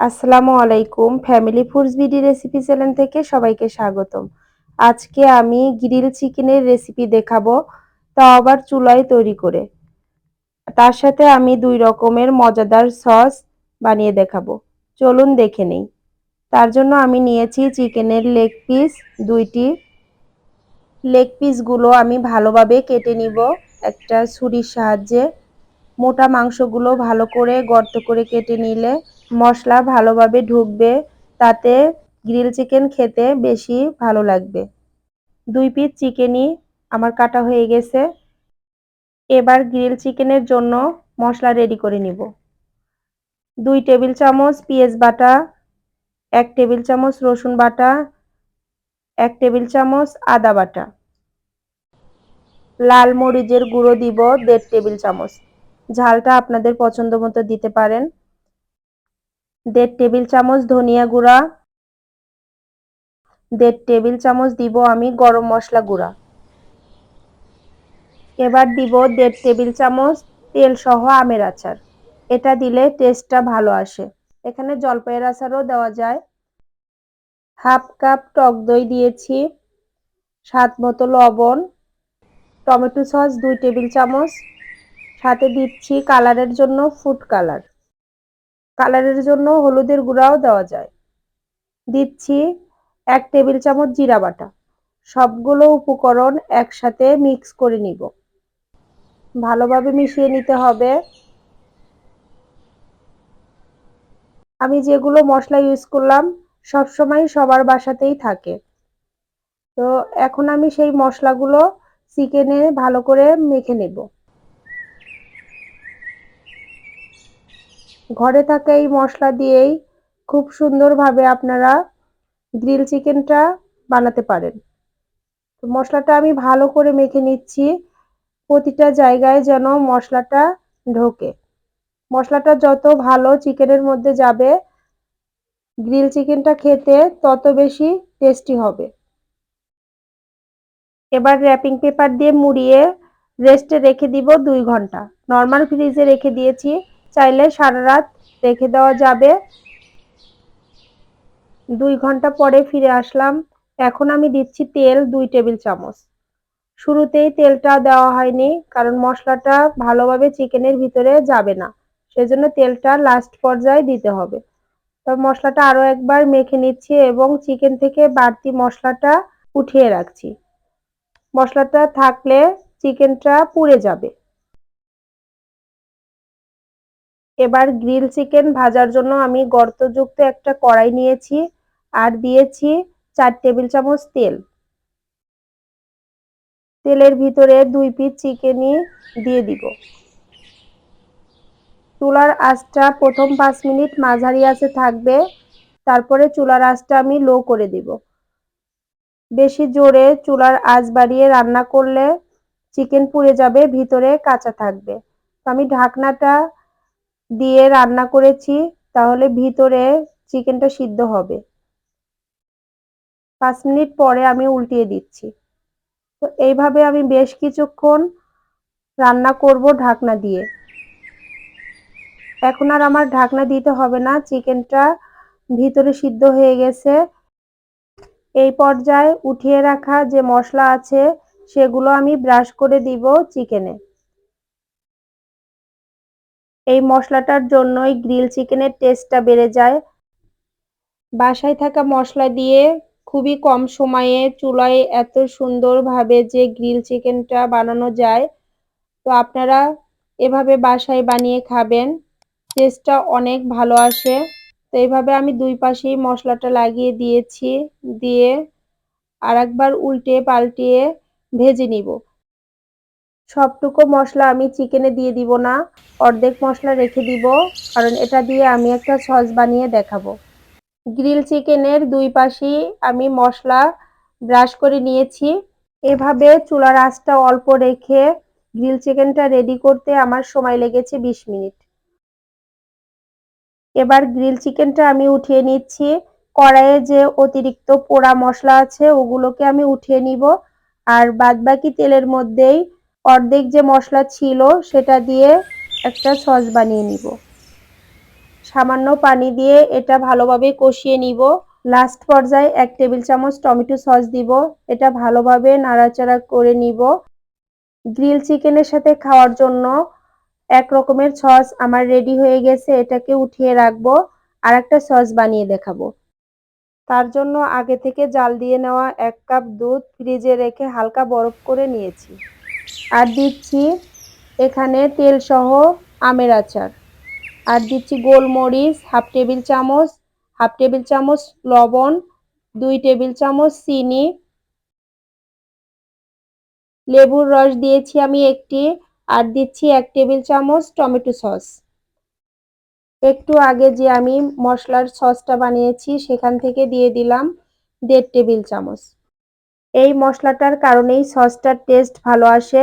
আসসালামু আলাইকুম। Family foods BD recipe channel থেকে সবাইকে স্বাগতম। আজকে আমি গ্রিল চিকেনের রেসিপি দেখাবো তাও আবার চুলায় তৈরি করে। তার সাথে আমি দুই রকমের মজাদার সস বানিয়ে দেখাবো। চলুন দেখে নেই। তার জন্য আমি নিয়েছি চিকেনের লেগ পিস দুইটি। লেগ পিসগুলো আমি ভালোভাবে কেটে নিব। একটা ছুরির সাহায্যে। মোটা মাংসগুলো ভালো করে গর্ত করে কেটে নিলে মশলা ভালোভাবে ঢুকবে, তাতে গ্রিল চিকেন খেতে বেশি ভালো লাগবে। দুই পিস চিকেনই আমার কাটা হয়ে গেছে। এবার গ্রিল চিকেনের জন্য মশলা রেডি করে নিব। দুই টেবিল চামচ পেঁয়াজ বাটা, এক টেবিল চামচ রসুন বাটা, এক টেবিল চামচ আদা বাটা। লাল মরিচের গুঁড়ো দিব দেড় টেবিল চামচ। ঝালটা আপনাদের পছন্দ মতো দিতে পারেন। দেড় টেবিল চামচ ধনিয়া গুঁড়া, দেড় টেবিল চামচ দিব আমি গরম মশলা গুঁড়া। এবার দিব দেড় টেবিল চামচ তেল সহ আমের আচার। এটা দিলে টেস্টটা ভালো আসে। এখানে জলপাইয়ের আচারও দেওয়া যায়। হাফ কাপ টক দই দিয়েছি, স্বাদ মতো লবণ, টমেটো সস দুই টেবিল চামচ। সাথে দিচ্ছি কালারের জন্য ফুড কালার কালারের জন্য হলুদের গুঁড়াও দেওয়া যায়। দিচ্ছি এক টেবিল চামচ জিরা বাটা। সবগুলো উপকরণ একসাথে মিক্স করে নিব। ভালোভাবে মিশিয়ে নিতে হবে। আমি যেগুলো মশলা ইউজ করলাম সব সময় সবার বাসাতেই থাকে। তো এখন আমি সেই মশলাগুলো চিকেনে ভালো করে মেখে নেব। ঘরে থাকা এই মশলা দিয়েই খুব সুন্দরভাবে আপনারা গ্রিল চিকেনটা বানাতে পারেন। তো মশলাটা আমি ভালো করে মেখে নিচ্ছি। প্রতিটা জায়গায় যেন মশলাটা ঢোকে। মশলাটা যত ভালো চিকেনের মধ্যে যাবে, গ্রিল চিকেনটা খেতে তত বেশি টেস্টি হবে। এবার র্যাপিং পেপার দিয়ে মুড়িয়ে রেস্টে রেখে দিব দুই ঘণ্টা। নর্মাল ফ্রিজে রেখে দিয়েছি। চাইলে সারা রাত রেখে দেওয়া যাবে। দুই ঘণ্টা পরে ফিরে আসলাম। এখন আমি দিচ্ছি তেল, দুই টেবিল চামচ। শুরুতেই তেলটা দেওয়া হয়নি, কারণ মশলাটা ভালোভাবে চিকেনের ভিতরে যাবে না। সেজন্য তেলটা লাস্ট পর্যায়ে দিতে হবে। তবে মশলাটা আরও একবার মেখে নিচ্ছি এবং চিকেন থেকে বাড়তি মশলাটা উঠিয়ে রাখছি। মশলাটা থাকলে চিকেনটা পুড়ে যাবে। এবার গ্রিল চিকেন ভাজার জন্য আমি গর্তযুক্ত একটা কড়াই নিয়েছি আর দিয়েছি চার টেবিল চামচ তেল। তেলের ভিতরে দুই পিস চিকেনই দিয়ে দিব। চুলার আঁচটা প্রথম পাঁচ মিনিট মাঝারি আছে থাকবে, তারপরে চুলার আঁচটা আমি লো করে দিব। বেশি জোরে চুলার আঁচ বাড়িয়ে রান্না করলে চিকেন পুড়ে যাবে, ভিতরে কাঁচা থাকবে। আমি ঢাকনাটা দিয়ে রান্না করেছি, তাহলে ভিতরে চিকেনটা সিদ্ধ হবে। পাঁচ মিনিট পরে আমি উল্টিয়ে দিচ্ছি। তো এইভাবে আমি বেশ কিছুক্ষণ রান্না করব ঢাকনা দিয়ে। এখন আর আমার ঢাকনা দিতে হবে না, চিকেনটা ভিতরে সিদ্ধ হয়ে গেছে। এই পর্যায়ে উঠিয়ে রাখা যে মশলা আছে, সেগুলো আমি ব্রাশ করে দিব চিকেনে। এই মশলাটার জন্যই গ্রিল চিকেনের টেস্টটা বেড়ে যায়। বাসায় থাকা মশলা দিয়ে খুবই কম সময়ে চুলায় এত সুন্দরভাবে যে গ্রিল চিকেনটা বানানো যায়, তো আপনারা এভাবে বাসায় বানিয়ে খাবেন, টেস্টটা অনেক ভালো আসে। তো এইভাবে আমি দুই পাশেই মশলাটা লাগিয়ে দিয়েছি, দিয়ে আর একবার উল্টে পাল্টিয়ে ভেজে নিব। সবটুকু মশলা আমি চিকেনে দিয়ে দিব না, অর্ধেক মশলা রেখে দিব, কারণ এটা দিয়ে আমি একটা সস বানিয়ে দেখাবো। গ্রিল চিকেনের দুই পাশেই আমি মশলা ব্রাশ করে নিয়েছি। এভাবে চুলার আঁচটা অল্প রেখে গ্রিল চিকেনটা রেডি করতে আমার সময় লেগেছে বিশ মিনিট। এবার গ্রিল চিকেনটা আমি উঠিয়ে নিচ্ছি। কড়াইয়ে যে অতিরিক্ত পোড়া মশলা আছে, ওগুলোকে আমি উঠিয়ে নিব। আর বাদবাকি তেলের মধ্যেই অর্ধেক যে মশলা ছিল সেটা দিয়ে একটা সস বানিয়ে নিব। সামান্য পানি দিয়ে এটা ভালোভাবে কষিয়ে নিব। লাস্ট পর্যায়ে এক টেবিল চামচ টমেটো সস দিব। এটা ভালোভাবে নাড়াচাড়া করে নিব। গ্রিল চিকেনের সাথে খাওয়ার জন্য এক রকমের সস আমার রেডি হয়ে গেছে, এটাকে উঠিয়ে রাখব আর একটা সস বানিয়ে দেখাবো। তার জন্য আগে থেকে জাল দিয়ে নেওয়া এক কাপ দুধ ফ্রিজে রেখে হালকা বরফ করে নিয়েছি। আর দিচ্ছি এখানে তেল সহ আমের আচার। আর দিচ্ছি গোলমরিচ, হাফ টেবিল চামচ, হাফ টেবিল চামচ লবণ, দুই টেবিল চামচ চিনি। লেবুর রস দিয়েছি আমি একটি, আর দিচ্ছি এক টেবিল চামচ টমেটো সস। একটু আগে যে আমি মশলার সসটা বানিয়েছি, সেখান থেকে দিয়ে দিলাম দেড় টেবিল চামচ। এই মশলাটার কারণেই সসটার টেস্ট ভালো আসে।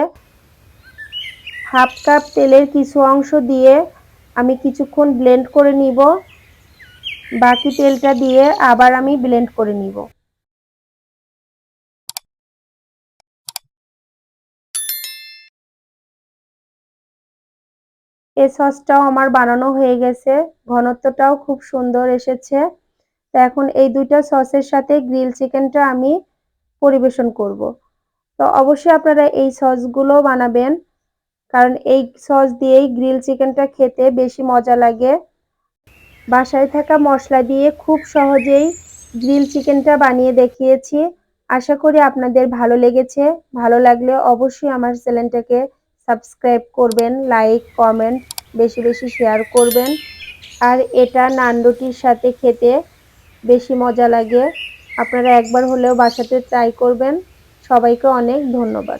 হাফ কাপ তেলের কিছু অংশ দিয়ে আমি কিছুক্ষণ ব্লেন্ড করে নিব। বাকি তেলটা দিয়ে আবার আমি ব্লেন্ড করে নিব। এ সসটাও আমার বানানো হয়ে গেছে। ঘনত্বটাও খুব সুন্দর এসেছে। তো এখন এই দুইটা সসের সাথে গ্রিল চিকেনটা আমি পরিবেশন করব। তো অবশ্যই আপনারা এই সসগুলো বানাবেন, কারণ এই সস দিয়েই গ্রিল চিকেনটা খেতে বেশি মজা লাগে। বাসায় থাকা মশলা দিয়ে খুব সহজেই গ্রিল চিকেনটা বানিয়ে দেখিয়েছি। আশা করি আপনাদের ভালো লেগেছে। ভালো লাগলে অবশ্যই আমার চ্যানেলটাকে সাবস্ক্রাইব করবেন, লাইক, কমেন্ট বেশি বেশি শেয়ার করবেন। আর এটা নানরুটির সাথে খেতে বেশি মজা লাগে। আপনারা একবার হলেও বাসাতে ট্রাই করবেন। সবাইকে অনেক ধন্যবাদ।